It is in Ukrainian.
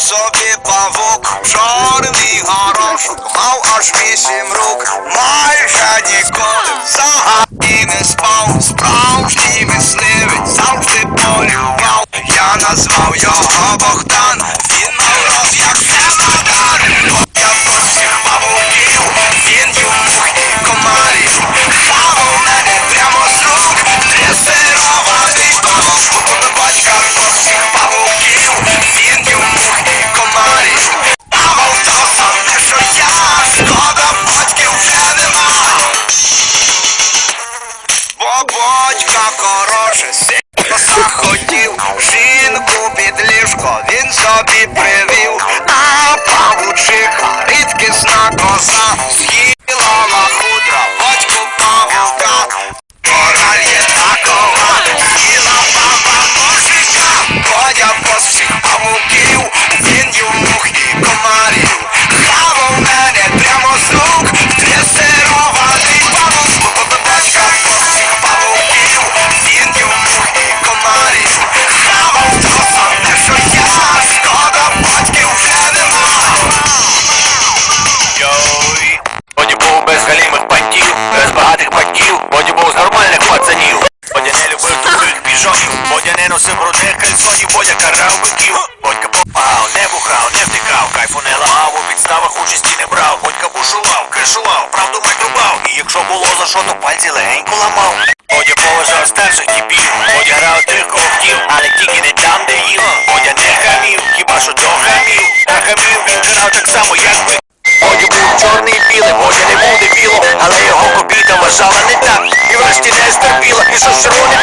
sobie pawuk Czarny harosz Mał aż mi się mruk Majże nikogo Zagadnimy spał Sprawdźnimy sliwy Zawsze polubał Ja nazwał ją Bogdan Він мав як Семадар Я до всіх павуків Він йому комарів під він собі привів на павучиха Бодя не носив брудних кальсонів, Бодя карав биків. Бодька попав, не бухав, не втикав, кайфу не ламав, у підставах участі не брав. Бодька бушував, кришував, правду мать рубав. І якщо було за що, то пальці легенько ламав. Бодя поважав старших типів, Бодя грав тих, кого хотів, але тільки не там, де їв. Бодя не хамів, хіба що до хамів. А хамів він грав так само, як би. Бодя був чорний і білий, Бодя не був дебілом, але його кобіта вважала не так. І врешті не стерпіла, і що червоне